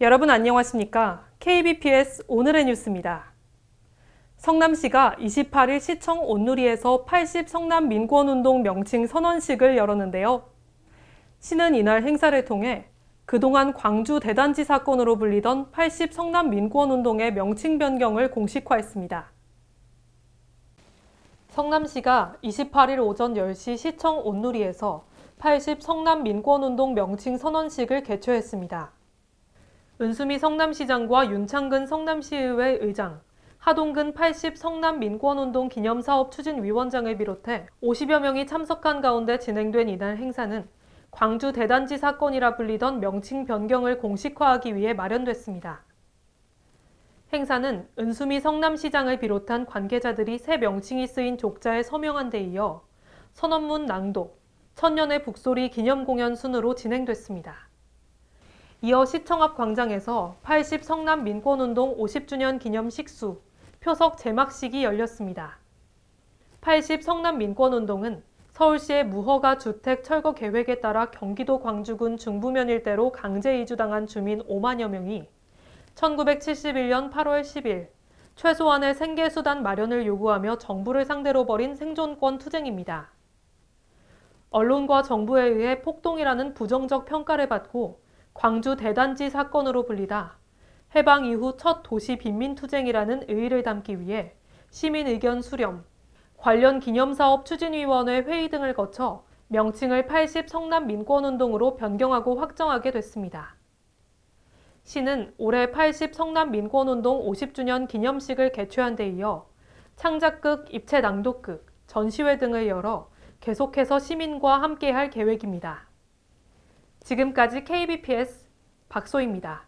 여러분 안녕하십니까? KBPS 오늘의 뉴스입니다. 성남시가 28일 시청 온누리에서 80 성남 민권운동 명칭 선언식을 열었는데요. 시는 이날 행사를 통해 그동안 광주 대단지 사건으로 불리던 80 성남 민권운동의 명칭 변경을 공식화했습니다. 성남시가 28일 오전 10시 시청 온누리에서 80 성남 민권운동 명칭 선언식을 개최했습니다. 은수미 성남시장과 윤창근 성남시의회 의장, 하동근 80 성남 민권운동 기념사업 추진위원장을 비롯해 50여 명이 참석한 가운데 진행된 이날 행사는 광주 대단지 사건이라 불리던 명칭 변경을 공식화하기 위해 마련됐습니다. 행사는 은수미 성남시장을 비롯한 관계자들이 새 명칭이 쓰인 족자에 서명한 데 이어 선언문 낭독, 천년의 북소리 기념 공연 순으로 진행됐습니다. 이어 시청 앞 광장에서 80 성남 민권운동 50주년 기념 식수, 표석 제막식이 열렸습니다. 80 성남 민권운동은 서울시의 무허가 주택 철거 계획에 따라 경기도 광주군 중부면 일대로 강제 이주당한 주민 5만여 명이 1971년 8월 10일 최소한의 생계수단 마련을 요구하며 정부를 상대로 벌인 생존권 투쟁입니다. 언론과 정부에 의해 폭동이라는 부정적 평가를 받고 광주 대단지 사건으로 불리다 해방 이후 첫 도시 빈민투쟁이라는 의의를 담기 위해 시민 의견 수렴, 관련 기념사업 추진위원회 회의 등을 거쳐 명칭을 80 성남 민권운동으로 변경하고 확정하게 됐습니다. 시는 올해 80 성남 민권운동 50주년 기념식을 개최한 데 이어 창작극, 입체 낭독극, 전시회 등을 열어 계속해서 시민과 함께할 계획입니다. 지금까지 KBPS 박소입니다.